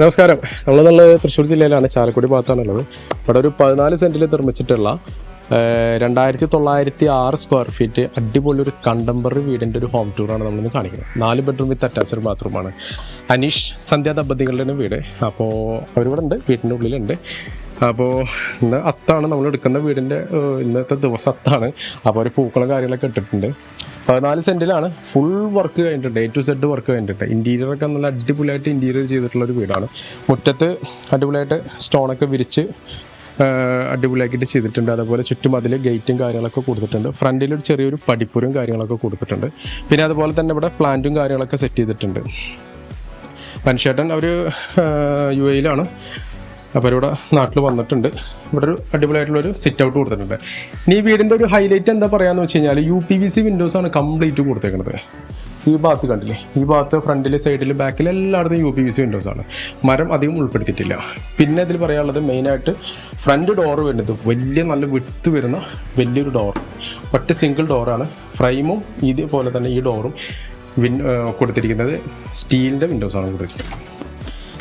നമസ്കാരം. നമ്മളെന്നുള്ള തൃശ്ശൂർ ജില്ലയിലാണ് ചാലക്കുടി ഭാഗത്താണുള്ളത്. ഇവിടെ ഒരു പതിനാല് സെന്റിൽ നിർമ്മിച്ചിട്ടുള്ള രണ്ടായിരത്തി തൊള്ളായിരത്തി ആറ് സ്ക്വയർ ഫീറ്റ് അടിപൊളി ഒരു കണ്ടംപററി വീടിന്റെ ഒരു ഹോം ടൂറാണ് നമ്മളിന്ന് കാണിക്കുന്നത്. നാല് ബെഡ്റൂം വിത്ത് അറ്റാച്ച്ഡ് ബാത്റൂമാണ് അനീഷ് സന്ധ്യ ദമ്പതികളുടെ വീട്. അപ്പോൾ അവരിവിടെ ഉണ്ട് വീടിന്റെ ഉള്ളിലുണ്ട്. അപ്പോൾ ഇന്ന് അത്താണ് നമ്മൾ എടുക്കുന്ന വീടിന്റെ ഇന്നത്തെ ദിവസം അത്താണ്. അപ്പോൾ ഒരു പൂക്കളും കാര്യങ്ങളൊക്കെ ഇട്ടിട്ടുണ്ട്. പതിനാല് സെന്റിലാണ് ഫുൾ വർക്ക് കഴിഞ്ഞിട്ടുണ്ട് എ ടു സെഡ് വർക്ക് കഴിഞ്ഞിട്ടുണ്ട് ഇന്റീരിയർ ഒക്കെ നല്ല അടിപൊളിയായിട്ട് ഇന്റീരിയർ ചെയ്തിട്ടുള്ള ഒരു വീടാണ്. മുറ്റത്ത് അടിപൊളിയായിട്ട് സ്റ്റോണൊക്കെ വിരിച്ച് അടിപൊളിയാക്കിയിട്ട് ചെയ്തിട്ടുണ്ട്. അതുപോലെ ചുറ്റും അതിൽ ഗേറ്റും കാര്യങ്ങളൊക്കെ കൊടുത്തിട്ടുണ്ട്. ഫ്രണ്ടിൽ ഒരു ചെറിയൊരു പടിപ്പുരും കാര്യങ്ങളൊക്കെ കൊടുത്തിട്ടുണ്ട്. പിന്നെ അതുപോലെ തന്നെ ഇവിടെ പ്ലാന്റും കാര്യങ്ങളൊക്കെ സെറ്റ് ചെയ്തിട്ടുണ്ട്. മനുഷ്യേട്ടൻ അവർ യു എയിലാണ് അപ്പോൾ ഇവിടെ നാട്ടിൽ വന്നിട്ടുണ്ട്. ഇവിടെ ഒരു അടിപൊളിയായിട്ടുള്ളൊരു സിറ്റ് ഔട്ട് കൊടുത്തിട്ടുണ്ട്. ഇനി ഈ വീടിന്റെ ഒരു ഹൈലൈറ്റ് എന്താ പറയുകയെന്ന് വെച്ച് കഴിഞ്ഞാൽ U P V C windows ആണ് കംപ്ലീറ്റ് കൊടുത്തേക്കുന്നത് ഈ ഭാഗത്ത് കണ്ടില്ലേ? ഈ ഭാഗത്ത് ഫ്രണ്ടിൽ സൈഡിൽ ബാക്കിൽ എല്ലായിടത്തും U P V C windows ആണ്. മരം അധികം ഉൾപ്പെടുത്തിയിട്ടില്ല. പിന്നെ ഇതിൽ പറയാനുള്ളത് മെയിനായിട്ട് ഫ്രണ്ട് ഡോർ വരുന്നത്. വലിയ നല്ല വിട്ട് വരുന്ന വലിയൊരു ഡോർ ഒറ്റ സിംഗിൾ ഡോറാണ് ഫ്രെയിമും ഇതേപോലെ തന്നെ ഈ ഡോറും വിൻ കൊടുത്തിരിക്കുന്നത് സ്റ്റീലിന്റെ വിൻഡോസാണ് കൊടുത്തിരിക്കുന്നത്.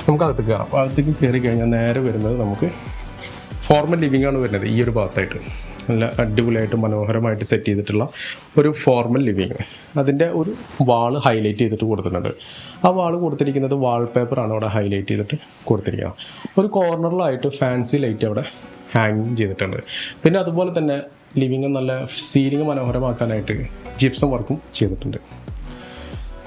നമുക്ക് അകത്തേക്ക് കയറാം. അകത്തേക്ക് കയറി കഴിഞ്ഞാൽ നേരെ വരുന്നത് നമുക്ക് ഫോർമൽ ലിവിംഗ് ആണ് വരുന്നത് ഈ ഒരു ഭാഗത്തായിട്ട്. നല്ല അടിപൊളിയായിട്ട് മനോഹരമായിട്ട് സെറ്റ് ചെയ്തിട്ടുള്ള ഒരു ഫോർമൽ ലിവിങ് അതിന്റെ ഒരു വാൾ ഹൈലൈറ്റ് ചെയ്തിട്ട് കൊടുത്തിട്ടുണ്ട്. ആ വാൾ കൊടുത്തിരിക്കുന്നത് വാൾ പേപ്പറാണ് അവിടെ ഹൈലൈറ്റ് ചെയ്തിട്ട് കൊടുത്തിരിക്കുന്നത്. ഒരു കോർണറിലായിട്ട് ഫാൻസി ലൈറ്റ് അവിടെ ഹാങ് ചെയ്തിട്ടുണ്ട്. പിന്നെ അതുപോലെ തന്നെ ലിവിങ് നല്ല സീലിംഗ് മനോഹരമാക്കാനായിട്ട് ജിപ്സം വർക്കും ചെയ്തിട്ടുണ്ട്.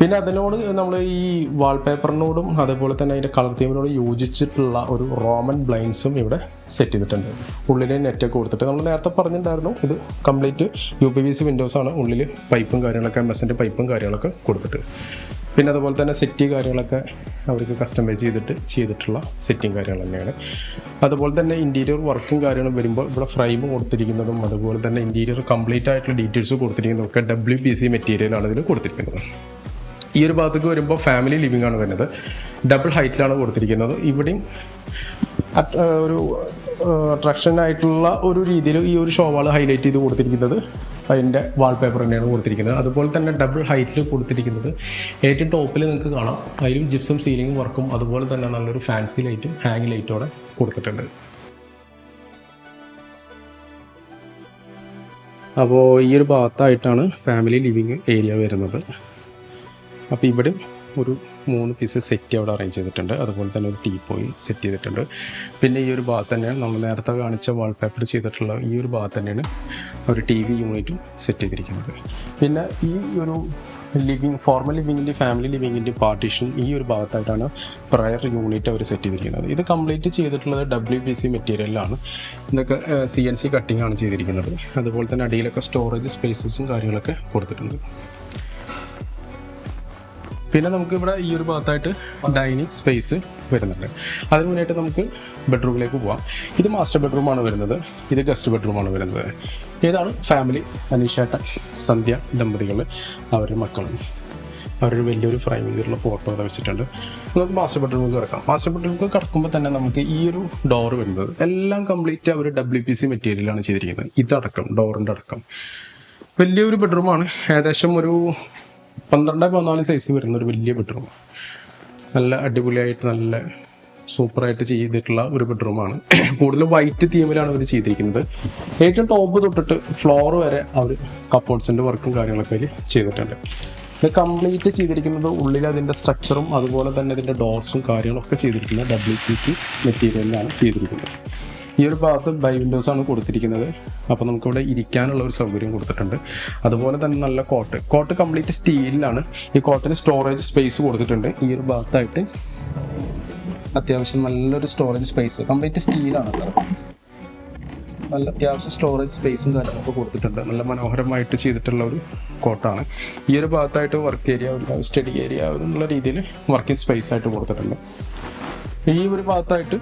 പിന്നെ അതിനോട് നമ്മൾ ഈ വാൾപേപ്പറിനോടും അതേപോലെ തന്നെ അതിന്റെ കളർ തീമിനോട് യോജിച്ചിട്ടുള്ള ഒരു റോമൻ ബ്ലൈൻസും ഇവിടെ സെറ്റ് ചെയ്തിട്ടുണ്ട്. ഉള്ളിൽ നെറ്റൊക്കെ കൊടുത്തിട്ട് നമ്മൾ നേരത്തെ പറഞ്ഞിട്ടുണ്ടായിരുന്നു ഇത് complete U P V C windows ആണ്. ഉള്ളിൽ പൈപ്പും കാര്യങ്ങളൊക്കെ എം എസിന്റെ പൈപ്പും കാര്യങ്ങളൊക്കെ കൊടുത്തിട്ട്. പിന്നെ അതുപോലെ തന്നെ സെറ്റ് കാര്യങ്ങളൊക്കെ അവർക്ക് കസ്റ്റമൈസ് ചെയ്തിട്ട് ചെയ്തിട്ടുള്ള സെറ്റിങ് കാര്യങ്ങൾ തന്നെയാണ്. അതുപോലെ തന്നെ ഇന്റീരിയർ വർക്കും കാര്യങ്ങളും വരുമ്പോൾ ഇവിടെ ഫ്രെയിം കൊടുത്തിരിക്കുന്നതും അതുപോലെ തന്നെ ഇന്റീരിയർ കംപ്ലീറ്റ് ആയിട്ടുള്ള ഡീറ്റെയിൽസ് കൊടുത്തിരിക്കുന്നതും ഒക്കെ ഡബ്ല്യു പി സി മെറ്റീരിയലാണ് ഇതിൽ കൊടുത്തിരിക്കുന്നത്. ഈ ഒരു ഭാഗത്തേക്ക് വരുമ്പോൾ ഫാമിലി ലിവിംഗ് ആണ് വരുന്നത്. ഡബിൾ ഹൈറ്റിലാണ് കൊടുത്തിരിക്കുന്നത്. ഇവിടെയും ഒരു അട്രാക്ഷൻ ആയിട്ടുള്ള ഒരു രീതിയിൽ ഈ ഒരു ഷോവാൾ ഹൈലൈറ്റ് ചെയ്ത് കൊടുത്തിരിക്കുന്നത് അതിന്റെ വാൾപേപ്പർ തന്നെയാണ് കൊടുത്തിരിക്കുന്നത്. അതുപോലെ തന്നെ ഡബിൾ ഹൈറ്റിൽ കൊടുത്തിരിക്കുന്നത് ഏറ്റവും ടോപ്പിൽ നിങ്ങൾക്ക് കാണാം. അതിലും ജിപ്സം സീലിംഗ് വർക്കും അതുപോലെ തന്നെ നല്ലൊരു ഫാൻസി ലൈറ്റും ഹാങ് ലൈറ്റോടെ കൊടുത്തിട്ടുണ്ട്. അപ്പോൾ ഈ ഒരു ഭാഗത്തായിട്ടാണ് ഫാമിലി ലിവിങ് ഏരിയ വരുന്നത്. അപ്പോൾ ഇവിടെ ഒരു മൂന്ന് പീസ് സെറ്റ് അവിടെ അറേഞ്ച് ചെയ്തിട്ടുണ്ട്. അതുപോലെ തന്നെ ഒരു ടീ പോയി സെറ്റ് ചെയ്തിട്ടുണ്ട്. പിന്നെ ഈ ഒരു ഭാഗത്ത് തന്നെയാണ് നമ്മൾ നേരത്തെ കാണിച്ച വാൾപേപ്പർ ചെയ്തിട്ടുള്ള ഈ ഒരു ഭാഗത്ത് തന്നെയാണ് ഒരു ടി വി യൂണിറ്റും സെറ്റ് ചെയ്തിരിക്കുന്നത്. പിന്നെ ഈ ഒരു ലിവിങ് ഫോർമൽ ലിവിങ്ങിന്റെ ഫാമിലി ലിവിങ്ങിന്റെ പാർട്ടീഷൻ ഈ ഒരു ഭാഗത്തായിട്ടാണ് പ്രയർ യൂണിറ്റ് അവർ സെറ്റ് ചെയ്തിരിക്കുന്നത്. ഇത് കംപ്ലീറ്റ് ചെയ്തിട്ടുള്ളത് ഡബ്ല്യു ബി സി മെറ്റീരിയലാണ് ഇതൊക്കെ സി എൻ സി കട്ടിംഗ് ആണ് ചെയ്തിരിക്കുന്നത്. അതുപോലെ തന്നെ അടിയിലൊക്കെ സ്റ്റോറേജ് സ്പേസസും കാര്യങ്ങളൊക്കെ കൊടുത്തിട്ടുണ്ട്. പിന്നെ നമുക്ക് ഇവിടെ ഈ ഒരു ഭാഗത്തായിട്ട് ഡൈനിങ് സ്പേസ് വരുന്നുണ്ട്. അതിന് മുന്നായിട്ട് നമുക്ക് ബെഡ്റൂമിലേക്ക് പോവാം. ഇത് മാസ്റ്റർ ബെഡ്റൂമാണ് വരുന്നത്. ഇത് ഗസ്റ്റ് ബെഡ്റൂമാണ് വരുന്നത്. ഏതാണ് ഫാമിലി. അനീഷേട്ട സന്ധ്യ ദമ്പതികൾ അവരുടെ മക്കളും. അവരൊരു വലിയൊരു ഫ്രൈമിലുള്ള ഫോട്ടോ അവിടെ വെച്ചിട്ടുണ്ട്. നമുക്ക് മാസ്റ്റർ ബെഡ്റൂമിൽ കിടക്കാം. മാസ്റ്റർ ബെഡ്റൂമിൽ കിടക്കുമ്പോൾ തന്നെ നമുക്ക് ഈ ഒരു ഡോർ വരുന്നത്. എല്ലാം കംപ്ലീറ്റ് അവർ ഡബ്ല്യു പി സി മെറ്റീരിയലാണ് ചെയ്തിരിക്കുന്നത്. ഇതടക്കം ഡോറിന്റെ അടക്കം. വലിയൊരു ബെഡ്റൂമാണ്. ഏകദേശം ഒരു പന്ത്രണ്ട് പതിനാല് സൈസ് വരുന്ന ഒരു വലിയ ബെഡ്റൂം നല്ല അടിപൊളിയായിട്ട് നല്ല സൂപ്പറായിട്ട് ചെയ്തിട്ടുള്ള ഒരു ബെഡ്റൂമാണ് കൂടുതലും വൈറ്റ് തീമിലാണ് അവർ ചെയ്തിരിക്കുന്നത്. ഏറ്റവും ടോപ്പ് തൊട്ടിട്ട് ഫ്ലോർ വരെ അവർ കപ്പോർട്സിന്റെ വർക്കും കാര്യങ്ങളൊക്കെ അതിൽ ചെയ്തിട്ടുണ്ട്. ഇത് കംപ്ലീറ്റ് ചെയ്തിരിക്കുന്നത് ഉള്ളിൽ അതിന്റെ സ്ട്രക്ചറും അതുപോലെ തന്നെ അതിന്റെ ഡോർസും കാര്യങ്ങളൊക്കെ ചെയ്തിരിക്കുന്നത് ഡബ്ല്യു പി സി മെറ്റീരിയലിലാണ് ചെയ്തിരിക്കുന്നത്. ഈ ഒരു ഭാഗത്ത് ബൈ വിൻഡോസ് ആണ് കൊടുത്തിരിക്കുന്നത്. അപ്പോൾ നമുക്കിവിടെ ഇരിക്കാനുള്ള ഒരു സൗകര്യം കൊടുത്തിട്ടുണ്ട്. അതുപോലെ തന്നെ നല്ല കോട്ട് കോട്ട് കംപ്ലീറ്റ് സ്റ്റീലിലാണ്. ഈ കോട്ടിന് സ്റ്റോറേജ് സ്പേസ് കൊടുത്തിട്ടുണ്ട്. ഈ ഒരു ഭാഗത്തായിട്ട് അത്യാവശ്യം നല്ലൊരു സ്റ്റോറേജ് സ്പേസ് കംപ്ലീറ്റ് സ്റ്റീലാണ് നല്ല അത്യാവശ്യം സ്റ്റോറേജ് സ്പേസും കാര്യങ്ങളൊക്കെ കൊടുത്തിട്ടുണ്ട്. നല്ല മനോഹരമായിട്ട് ചെയ്തിട്ടുള്ള ഒരു കോട്ടാണ് ഈ ഒരു ഭാഗത്തായിട്ട് വർക്ക് ഏരിയ സ്റ്റഡി ഏരിയ എന്നുള്ള രീതിയിൽ വർക്കിംഗ് സ്പേസ് ആയിട്ട് കൊടുത്തിട്ടുണ്ട്. ഈ ഒരു ഭാഗത്തായിട്ട്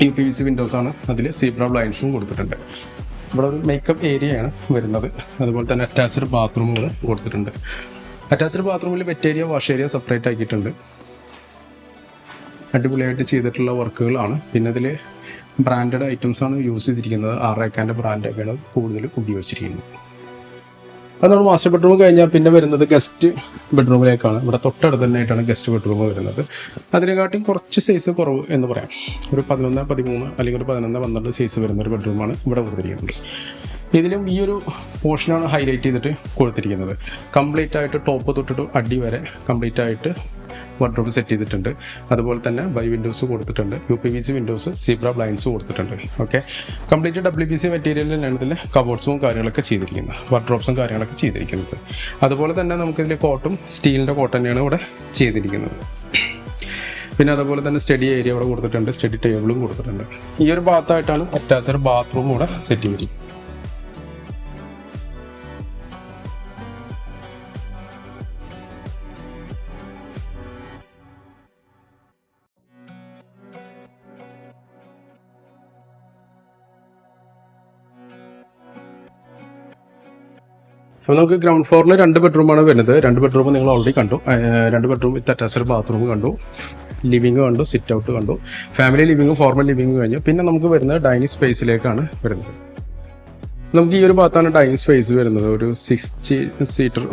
U P V C windows ആണ് അതിൽ സീബ്ര ബ്ലൈൻസും കൊടുത്തിട്ടുണ്ട്. ഇവിടെ ഒരു മേക്കപ്പ് ഏരിയയാണ് വരുന്നത്. അതുപോലെ തന്നെ അറ്റാച്ച്ഡ് ബാത്റൂമുകൾ കൊടുത്തിട്ടുണ്ട്. അറ്റാച്ച്ഡ് ബാത്റൂമിൽ wet area wash area separate ആക്കിയിട്ടുണ്ട്. അടിപൊളിയായിട്ട് ചെയ്തിട്ടുള്ള വർക്കുകളാണ് പിന്നെ ഇതിൽ ബ്രാൻഡഡ് ആണ് യൂസ് ചെയ്തിരിക്കുന്നത്. ആറേക്കാന്റെ ബ്രാൻഡൊക്കെയാണ് കൂടുതൽ ഉപയോഗിച്ചിരിക്കുന്നത്. അത് നമ്മൾ മാസ്റ്റർ ബെഡ്റൂം കഴിഞ്ഞാൽ പിന്നെ വരുന്നത് ഗസ്റ്റ് ബെഡ്റൂമിലേക്കാണ് ഇവിടെ തൊട്ടടുത്ത് തന്നെയായിട്ടാണ് ഗസ്റ്റ് ബെഡ്റൂം വരുന്നത്. അതിനെക്കാട്ടിയും കുറച്ച് സൈസ് കുറവ് എന്ന് പറയാം. ഒരു പതിനൊന്ന് പതിമൂന്ന് അല്ലെങ്കിൽ ഒരു പതിനൊന്ന് പന്ത്രണ്ട് സൈസ് വരുന്ന ഒരു ബെഡ്റൂമാണ് ഇവിടെ കൊടുത്തിരിക്കുന്നത് ഇതിലും ഈ ഒരു പോർഷനാണ് ഹൈലൈറ്റ് ചെയ്തിട്ട് കൊടുത്തിരിക്കുന്നത്. കംപ്ലീറ്റ് ആയിട്ട് ടോപ്പ് തൊട്ടിട്ട് അടി വരെ കംപ്ലീറ്റ് ആയിട്ട് വാർഡ്രോബ് സെറ്റ് ചെയ്തിട്ടുണ്ട്. അതുപോലെ തന്നെ ബൈ വിൻഡോസ് കൊടുത്തിട്ടുണ്ട്. U P V C windows zebra blinds കൊടുത്തിട്ടുണ്ട്. Okay complete W P C മെറ്റീരിയലിലാണ് ഇതിൽ കബോർഡ്സും കാര്യങ്ങളൊക്കെ ചെയ്തിരിക്കുന്നത്. വാർഡ്രോബ്സും കാര്യങ്ങളൊക്കെ ചെയ്തിരിക്കുന്നത്. അതുപോലെ തന്നെ നമുക്കിതിൽ കോട്ടും സ്റ്റീലിന്റെ കോട്ട് തന്നെയാണ് ഇവിടെ ചെയ്തിരിക്കുന്നത്. പിന്നെ അതുപോലെ തന്നെ സ്റ്റഡി ഏരിയ ഇവിടെ കൊടുത്തിട്ടുണ്ട്. സ്റ്റഡി ടേബിളും കൊടുത്തിട്ടുണ്ട്. ഈ ഒരു ഭാഗത്തായിട്ടാണ് അറ്റാച്ച്ഡ് ബാത്റൂം ഇവിടെ സെറ്റ് ചെയ്തിരിക്കുന്നത്. അപ്പോൾ നമുക്ക് ഗ്രൗണ്ട് ഫ്ലോറിൽ രണ്ട് ബെഡ്റൂമാണ് വരുന്നത്. രണ്ട് ബെഡ്റൂം നിങ്ങൾ ഓൾറെഡി കണ്ടു. രണ്ട് ബെഡ്റൂം വിത്ത് അറ്റാച്ച്ഡ് ബാത്റൂം കണ്ടു. ലിവിങ് കണ്ടു സിറ്റ് ഔട്ട് കണ്ടു. ഫാമിലി ലിവിങ് ഫോർമൽ ലിവിങ് കഴിഞ്ഞു. പിന്നെ നമുക്ക് വരുന്നത് ഡൈനിങ് സ്പേസിലേക്കാണ് വരുന്നത്. നമുക്ക് ഈ ഒരു ഭാഗത്താണ് ഡൈനിങ് സ്പേസ് വരുന്നത്. ഒരു സിക്സ്റ്റി സീറ്റർ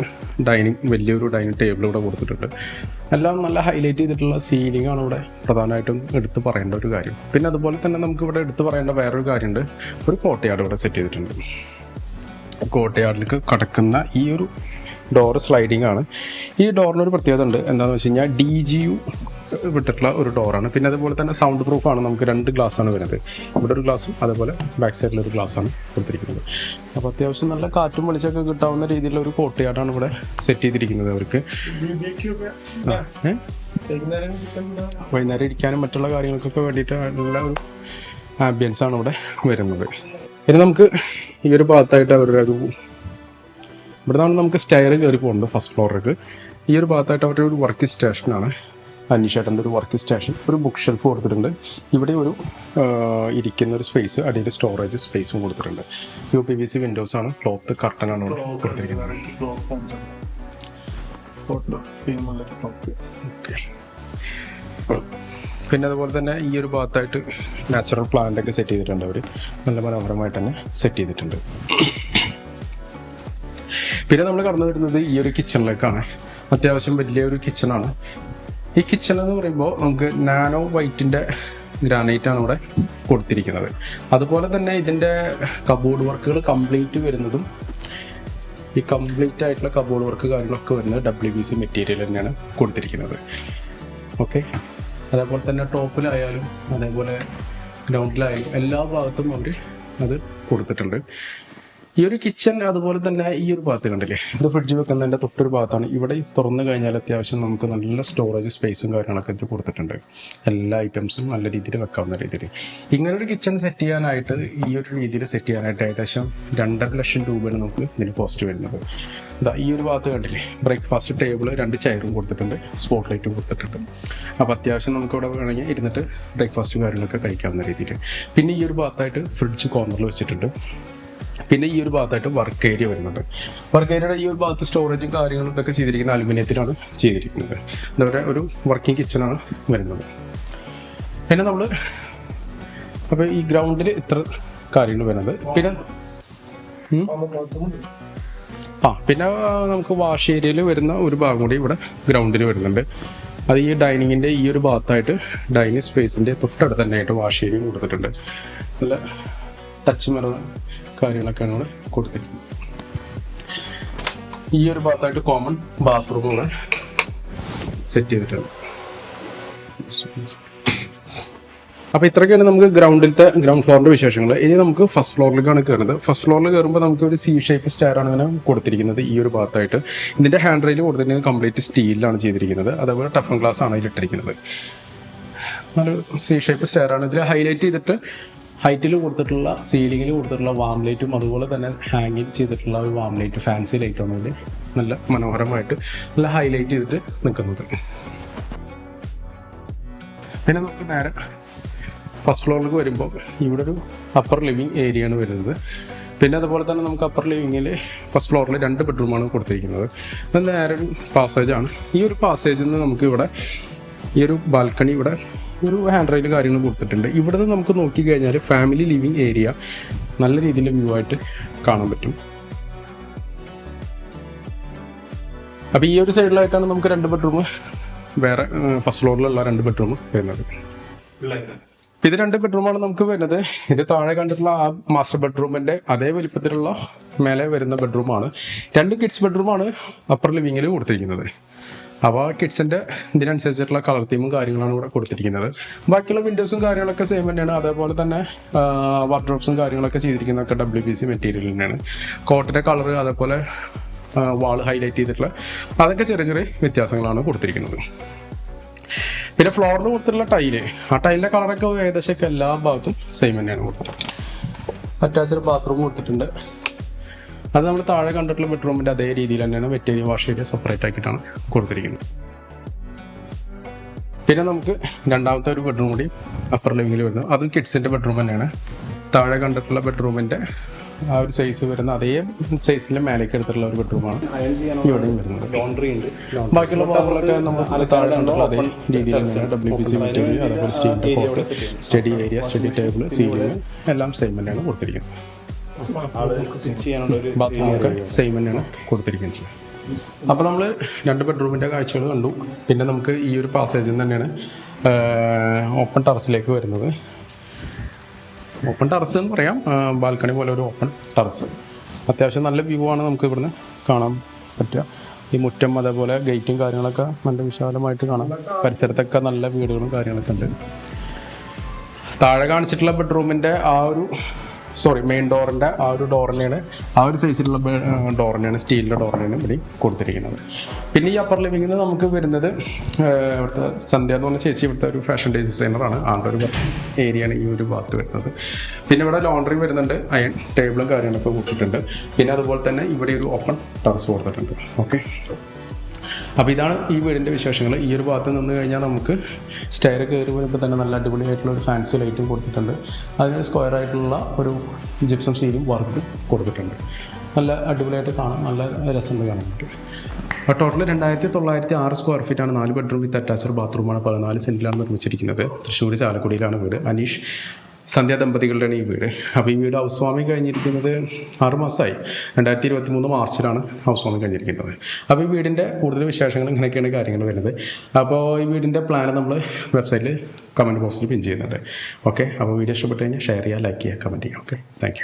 ഡൈനിങ് വലിയൊരു ഡൈനിങ് ടേബിൾ ഇവിടെ കൊടുത്തിട്ടുണ്ട്. എല്ലാം നല്ല ഹൈലൈറ്റ് ചെയ്തിട്ടുള്ള സീലിംഗ് ആണ് ഇവിടെ പ്രധാനമായിട്ടും എടുത്ത് പറയേണ്ട ഒരു കാര്യം. പിന്നെ അതുപോലെ തന്നെ നമുക്ക് ഇവിടെ എടുത്ത് പറയേണ്ട വേറൊരു കാര്യമുണ്ട്. ഒരു കോട്ടയാട് ഇവിടെ സെറ്റ് ചെയ്തിട്ടുണ്ട്. കോട്ടയാടിലേക്ക് കടക്കുന്ന ഈ ഒരു ഡോർ സ്ലൈഡിംഗ് ആണ്. ഈ ഡോറിനൊരു പ്രത്യേകത ഉണ്ട്. എന്താണെന്ന് വെച്ച് കഴിഞ്ഞാൽ ഡി ജി യു വിട്ടിട്ടുള്ള ഒരു ഡോറാണ് പിന്നെ അതുപോലെ തന്നെ സൗണ്ട് പ്രൂഫ് ആണ്. നമുക്ക് രണ്ട് ഗ്ലാസ് ആണ് വരുന്നത്. ഇവിടെ ഒരു ഗ്ലാസ്സും അതുപോലെ ബാക്ക് സൈഡിൽ ഒരു ഗ്ലാസ് ആണ് കൊടുത്തിരിക്കുന്നത്. അപ്പോൾ അത്യാവശ്യം നല്ല കാറ്റും വെളിച്ചൊക്കെ കിട്ടാവുന്ന രീതിയിലുള്ള ഒരു കോട്ടയാടാണ് ഇവിടെ സെറ്റ് ചെയ്തിരിക്കുന്നത് അവർക്ക്? വൈകുന്നേരം ഇരിക്കാനും മറ്റുള്ള കാര്യങ്ങൾക്കൊക്കെ വേണ്ടിയിട്ട് നല്ല ഒരു ആംബിയൻസ് ആണ് ഇവിടെ വരുന്നത്. ഇനി നമുക്ക് ഈ ഒരു ഭാഗത്തായിട്ട് അവരുടെ ഒരു ഇവിടെ നിന്നാണ് നമുക്ക് സ്റ്റയർ കയറി പോകുന്നത് ഫസ്റ്റ് ഫ്ലോറിലേക്ക് ഈ ഒരു ഭാഗത്തായിട്ട് അവരുടെ ഒരു വർക്ക് സ്റ്റേഷനാണ് അനീഷേട്ടന്റെ ഒരു വർക്ക് സ്റ്റേഷൻ ഒരു ബുക്ക് ഷെൽഫ് കൊടുത്തിട്ടുണ്ട്. ഇവിടെ ഒരു ഇരിക്കുന്ന ഒരു സ്പേസ് അടിയിൽ സ്റ്റോറേജ് സ്പേസും കൊടുത്തിട്ടുണ്ട്. U P V C windows ആണ്. ക്ലോത്ത് കർട്ടൺ ആണ് കൊടുത്തിരിക്കുന്നത്. ഓക്കെ പിന്നെ അതുപോലെ തന്നെ ഈ ഒരു ഭാഗത്തായിട്ട് നാച്ചുറൽ പ്ലാന്റ് ഒക്കെ സെറ്റ് ചെയ്തിട്ടുണ്ട് അവർ നല്ല മനോഹരമായിട്ട് തന്നെ സെറ്റ് ചെയ്തിട്ടുണ്ട്. പിന്നെ നമ്മൾ കടന്നു വരുന്നത് ഈ ഒരു കിച്ചണിലേക്കാണ് അത്യാവശ്യം വലിയൊരു കിച്ചണാണ് ഈ കിച്ചൺ എന്ന് പറയുമ്പോൾ നമുക്ക് നാനോ വൈറ്റിന്റെ ഗ്രാനൈറ്റ് ആണ് ഇവിടെ കൊടുത്തിരിക്കുന്നത്. അതുപോലെ തന്നെ ഇതിന്റെ കബോർഡ് വർക്കുകൾ കംപ്ലീറ്റ് വരുന്നതും ഈ കംപ്ലീറ്റ് ആയിട്ടുള്ള കബോർഡ് വർക്ക് കാര്യങ്ങളൊക്കെ വരുന്നത് ഡബ്ല്യു ബി സി മെറ്റീരിയൽ തന്നെയാണ് കൊടുത്തിരിക്കുന്നത്. ഓക്കെ അതേപോലെ തന്നെ ടോപ്പിലായാലും അതേപോലെ ഗ്രൗണ്ടിലായാലും എല്ലാ ഭാഗത്തും അവർ അത് കൊടുത്തിട്ടുണ്ട്. ഈ ഒരു കിച്ചൺ അതുപോലെ തന്നെ ഈ ഒരു ഭാഗത്ത് കണ്ടില്ലേ? ഇത് ഫ്രിഡ്ജ് വെക്കുന്നതിന്റെ തൊട്ടൊരു ഭാഗത്താണ്. ഇവിടെ തുറന്നു കഴിഞ്ഞാൽ അത്യാവശ്യം നമുക്ക് നല്ല സ്റ്റോറേജ് സ്പേസും കാര്യങ്ങളൊക്കെ ഇത് കൊടുത്തിട്ടുണ്ട്. എല്ലാ ഐറ്റംസും നല്ല രീതിയിൽ വെക്കാവുന്ന രീതിയിൽ. ഇങ്ങനെ ഒരു കിച്ചൺ സെറ്റ് ചെയ്യാനായിട്ട് ഈ ഒരു രീതിയിൽ സെറ്റ് ചെയ്യാനായിട്ട് ഏകദേശം രണ്ടര ലക്ഷം രൂപയാണ് നമുക്ക് ഇതിന് കോസ്റ്റ് വരുന്നത്. ഇതാ ഈ ഒരു ഭാഗത്ത് കണ്ടില്ലേ? ബ്രേക്ക്ഫാസ്റ്റ് ടേബിൾ രണ്ട് ചെയറും കൊടുത്തിട്ടുണ്ട്. സ്പോട്ട് ലൈറ്റും കൊടുത്തിട്ടുണ്ട്. അപ്പോൾ അത്യാവശ്യം നമുക്ക് ഇവിടെ വേണമെങ്കിൽ ഇരുന്നിട്ട് ബ്രേക്ക്ഫാസ്റ്റും കാര്യങ്ങളൊക്കെ കഴിക്കാവുന്ന രീതിയിൽ. പിന്നെ ഈ ഒരു ഭാഗത്തായിട്ട് ഫ്രിഡ്ജ് കോർണറിൽ വെച്ചിട്ടുണ്ട്. പിന്നെ ഈ ഒരു ഭാഗത്തായിട്ട് വർക്ക് ഏരിയ വരുന്നുണ്ട്. വർക്ക് ഏരിയയുടെ ഈ ഒരു ഭാഗത്ത് സ്റ്റോറേജും കാര്യങ്ങളും ഇതൊക്കെ ചെയ്തിരിക്കുന്ന അലുമിനിയത്തിലാണ് ചെയ്തിരിക്കുന്നത്. അതുപോലെ ഒരു വർക്കിംഗ് കിച്ചണാണ് വരുന്നത്. പിന്നെ നമ്മൾ അപ്പോൾ ഈ ഗ്രൗണ്ടിൽ ഇത്ര കാര്യങ്ങൾ വരുന്നത്. പിന്നെ ആ പിന്നെ നമുക്ക് വാഷ് ഏരിയയിൽ വരുന്ന ഒരു ഭാഗം കൂടി ഇവിടെ ഗ്രൗണ്ടിൽ വരുന്നുണ്ട്. അത് ഈ ഡൈനിങ്ങിന്റെ ഈ ഒരു ഭാഗത്തായിട്ട് ഡൈനിങ് സ്പേസിന്റെ തൊട്ടടുത്ത് തന്നെയായിട്ട് വാഷ് ഏരിയ കൊടുത്തിട്ടുണ്ട്. നല്ല ടച്ച് മറ കാര്യങ്ങളൊക്കെയാണ് ഇവിടെ കൊടുത്തിരിക്കുന്നത്. ഈ ഒരു ഭാഗത്തായിട്ട് കോമൺ ബാത്റൂം കൂടെ സെറ്റ് ചെയ്തിട്ടുണ്ട്. അപ്പോൾ ഇത്രയൊക്കെയാണ് നമുക്ക് ഗ്രൗണ്ടിലത്തെ ഗ്രൗണ്ട് ഫ്ലോറിന്റെ വിശേഷങ്ങൾ ഇനി നമുക്ക് ഫസ്റ്റ് ഫ്ലോറിലേക്കാണ് കയറുന്നത് ഫസ്റ്റ് ഫ്ലോറിൽ കയറുമ്പോൾ നമുക്ക് ഒരു സി ഷേപ്പ് സ്റ്റയർ ആണ് ഇങ്ങനെ കൊടുത്തിരിക്കുന്നത് ഈ ഒരു ഭാഗത്തായിട്ട്. ഇതിന്റെ ഹാൻഡ് റെയിൽ കൊടുത്തിരിക്കുന്നത് കംപ്ലീറ്റ് സ്റ്റീലിലാണ് ചെയ്തിരിക്കുന്നത്. അതേപോലെ ടഫൻ ഗ്ലാസ് ആണ് ഇതിലിട്ടിരിക്കുന്നത് നല്ലൊരു സി ഷേപ്പ് സ്റ്റയർ ആണ്. ഇതിൽ ഹൈലൈറ്റ് ചെയ്തിട്ട് ഹൈറ്റിൽ കൊടുത്തിട്ടുള്ള സീലിങ്ങിൽ കൊടുത്തിട്ടുള്ള വാം ലൈറ്റും അതുപോലെ തന്നെ ഹാങ്ങിങ് ചെയ്തിട്ടുള്ള ഒരു വാം ലൈറ്റ് ഫാൻസി ലൈറ്റാണ് ഇതിൽ നല്ല മനോഹരമായിട്ട് നല്ല ഹൈലൈറ്റ് ചെയ്തിട്ട് നിൽക്കുന്നത് പിന്നെ നമുക്ക് നേരെ ഫസ്റ്റ് ഫ്ലോറിലേക്ക് വരുമ്പോൾ ഇവിടെ ഒരു അപ്പർ ലിവിങ് ഏരിയ ആണ് വരുന്നത്. പിന്നെ അതുപോലെ തന്നെ നമുക്ക് അപ്പർ ലിവിങ്ങിൽ ഫസ്റ്റ് ഫ്ലോറിൽ രണ്ട് ബെഡ്റൂമാണ് കൊടുത്തിരിക്കുന്നത്. നല്ല നേരെ ഒരു പാസേജ് ആണ്. ഈ ഒരു പാസേജിൽ നിന്ന് നമുക്ക് ഇവിടെ ഈ ഒരു ബാൽക്കണി ഇവിടെ ഒരു ഹാൻഡ് റൈഡ് കാര്യങ്ങൾ കൊടുത്തിട്ടുണ്ട്. ഇവിടെ നിന്ന് നമുക്ക് നോക്കി കഴിഞ്ഞാൽ ഫാമിലി ലിവിങ് ഏരിയ നല്ല രീതിയിൽ വ്യൂ ആയിട്ട് കാണാൻ പറ്റും. അപ്പോൾ ഈ ഒരു സൈഡിലായിട്ടാണ് നമുക്ക് രണ്ട് ബെഡ്റൂം വേറെ ഫസ്റ്റ് ഫ്ലോറിലുള്ള രണ്ട് ബെഡ്റൂം വരുന്നത്. ഇത് രണ്ട് ബെഡ്റൂമാണ് നമുക്ക് വരുന്നത്. ഇത് താഴെ കണ്ടിട്ടുള്ള ആ മാസ്റ്റർ ബെഡ്റൂമിന്റെ അതേ വലിപ്പത്തിലുള്ള മേലെ വരുന്ന ബെഡ്റൂമാണ് രണ്ട് കിഡ്സ് ബെഡ്റൂമാണ് അപ്പർ ലിവിങ്ങിൽ കൊടുത്തിരിക്കുന്നത്. അപ്പോൾ കിഡ്സിന്റെ ഇതിനനുസരിച്ചിട്ടുള്ള കളർ തീമും കാര്യങ്ങളാണ് ഇവിടെ കൊടുത്തിരിക്കുന്നത്. ബാക്കിയുള്ള വിൻഡോസും കാര്യങ്ങളൊക്കെ സെയിം തന്നെയാണ്. അതേപോലെ തന്നെ വാർഡ്രോപ്സും കാര്യങ്ങളൊക്കെ ചെയ്തിരിക്കുന്നതൊക്കെ ഡബ്ല്യു പി സി മെറ്റീരിയൽ തന്നെയാണ്. കോട്ടിന്റെ കളർ അതേപോലെ വാൾ ഹൈലൈറ്റ് ചെയ്തിട്ടുള്ള അതൊക്കെ ചെറിയ ചെറിയ വ്യത്യാസങ്ങളാണ് കൊടുത്തിരിക്കുന്നത്. പിന്നെ ഫ്ലോറിന് കൊടുത്തിട്ടുള്ള ടൈൽ ആ ടൈലിന്റെ കളറൊക്കെ ഏകദേശം എല്ലാ ഭാഗത്തും സെയിം തന്നെയാണ് കൊടുത്തിട്ടുള്ളത് അറ്റാച്ച്ഡ് ബാത്റൂം കൊടുത്തിട്ടുണ്ട്. അത് നമ്മൾ താഴെ കണ്ടിട്ടുള്ള ബെഡ്റൂമിന്റെ അതേ രീതിയിൽ തന്നെയാണ് വെറ്റേരിയ വാഷ് ചെയ്ത് സെപ്പറേറ്റ് ആക്കിയിട്ടാണ് കൊടുത്തിരിക്കുന്നത്. പിന്നെ നമുക്ക് രണ്ടാമത്തെ ഒരു ബെഡ്റൂം കൂടി അപ്പർ ലിവിങ്ങിൽ വരുന്നു. അതും കിഡ്സിന്റെ ബെഡ്റൂം തന്നെയാണ്. താഴെ കണ്ടിട്ടുള്ള ബെഡ്റൂമിന്റെ ആ ഒരു സൈസ് വരുന്ന അതേ സൈസിലെ മേലേക്ക് എടുത്തിട്ടുള്ള ഒരു ബെഡ്റൂമാണ് ഇവിടെയും വരുന്നത്. ലോണ്ടറി ഉണ്ട്. ബാക്കിയുള്ള ഭാഗങ്ങളൊക്കെ നമ്മൾ താഴെ കണ്ടുള്ള അതേ രീതിയിൽ തന്നെയാണ്. ഡബ്ല്യു പി സി സ്റ്റഡി അതേപോലെ pot study area study table ceiling എല്ലാം സെയിം തന്നെയാണ് കൊടുത്തിരിക്കുന്നത്. ബാത്റൂമൊക്കെ സെയിം തന്നെയാണ് കൊടുത്തിരിക്കുന്നത് അപ്പോൾ നമ്മൾ രണ്ട് ബെഡ്റൂമിന്റെ കാഴ്ചകൾ കണ്ടു. പിന്നെ നമുക്ക് ഈ ഒരു പാസേജിൽ നിന്ന് തന്നെയാണ് ഓപ്പൺ ടെറസിലേക്ക് വരുന്നത്. ഓപ്പൺ ടെറസ് എന്ന് പറയാം ബാൽക്കണി പോലെ ഒരു ഓപ്പൺ ടെറസ് അത്യാവശ്യം നല്ല വ്യൂ ആണ് നമുക്ക് ഇവിടുന്ന് കാണാൻ പറ്റുക. ഈ മുറ്റം അതേപോലെ ഗേറ്റും കാര്യങ്ങളൊക്കെ നല്ല വിശാലമായിട്ട് കാണാം. പരിസരത്തൊക്കെ നല്ല വീടുകളും കാര്യങ്ങളൊക്കെ ഉണ്ട്. താഴെ കാണിച്ചിട്ടുള്ള ബെഡ്റൂമിന്റെ ആ ഒരു സോറി മെയിൻ ഡോറിന്റെ ആ ഒരു ഡോറിനെയാണ് ആ ഒരു സൈസിലുള്ള ഡോറിനെയാണ് സ്റ്റീലിന്റെ ഡോറിനെയാണ് ഇവിടെ കൊടുത്തിരിക്കുന്നത്. പിന്നെ ഈ അപ്പർ ലിവിങ്ങിൽ നമുക്ക് വരുന്നത് ഇവിടുത്തെ സന്ധ്യ എന്ന് പറഞ്ഞ ചേച്ചി ഇവിടുത്തെ ഒരു ഫാഷൻ ഡിസൈനറാണ് ആളുടെ ഒരു ഏരിയയാണ് ഈ ഒരു ഭാഗത്ത് വരുന്നത്. പിന്നെ ഇവിടെ ലോണ്ടറി വരുന്നുണ്ട് അയൺ ടേബിളും കാര്യങ്ങളൊക്കെ കൊടുത്തിട്ടുണ്ട്. പിന്നെ അതുപോലെ തന്നെ ഇവിടെ ഒരു ഓപ്പൺ ടെറസ് കൊടുത്തിട്ടുണ്ട്. ഓക്കെ അപ്പോൾ ഇതാണ് ഈ വീടിന്റെ വിശേഷങ്ങൾ. ഈ ഒരു ഭാഗത്ത് നിന്ന് കഴിഞ്ഞാൽ നമുക്ക് സ്റ്റെയർ കയറി വരുമ്പോൾ തന്നെ നല്ല അടിപൊളിയായിട്ടുള്ള ഒരു ഫാൻസി ലൈറ്റും കൊടുത്തിട്ടുണ്ട്. അതിന് സ്ക്വയർ ആയിട്ടുള്ള ഒരു ജിപ്സം സീലും വർക്ക് കൊടുത്തിട്ടുണ്ട്. നല്ല അടിപൊളിയായിട്ട് കാണാം. നല്ല രസമുണ്ട് കാണാൻ പറ്റും. ടോട്ടൽ രണ്ടായിരത്തി തൊള്ളായിരത്തി ആറ് സ്ക്വയർ ഫീറ്റാണ് നാല് ബെഡ്റൂം വിത്ത് അറ്റാച്ച്ഡ് ബാത്റൂമാണ് പതിനാല് സെന്റിലാണ് നിർമ്മിച്ചിരിക്കുന്നത്. തൃശ്ശൂർ ചാലക്കുടിയിലാണ് വീട്. അനീഷ് സന്ധ്യ ദമ്പതികളുടെയാണ് ഈ വീട്. അപ്പോൾ ഈ വീട് ഹൗസ് കഴിഞ്ഞിരിക്കുന്നത് ആറുമാസമായി രണ്ടായിരത്തി ഇരുപത്തി മൂന്ന് മാർച്ചിലാണ് ഹൗസ് കഴിഞ്ഞിരിക്കുന്നത്. അപ്പോൾ ഈ വീടിന്റെ കൂടുതൽ വിശേഷങ്ങൾ ഇങ്ങനെയൊക്കെയാണ് കാര്യങ്ങൾ വരുന്നത്. അപ്പോൾ ഈ വീടിന്റെ പ്ലാൻ നമ്മൾ വെബ്സൈറ്റിൽ കമന്റ് ബോക്സിൽ പിൻ ചെയ്യുന്നുണ്ട്. ഓക്കെ? അപ്പോൾ വീഡിയോ ഇഷ്ടപ്പെട്ട് കഴിഞ്ഞാൽ ഷെയർ ചെയ്യുക ലൈക്ക് ചെയ്യുക കമന്റ് ചെയ്യുക. ഓക്കെ? താങ്ക്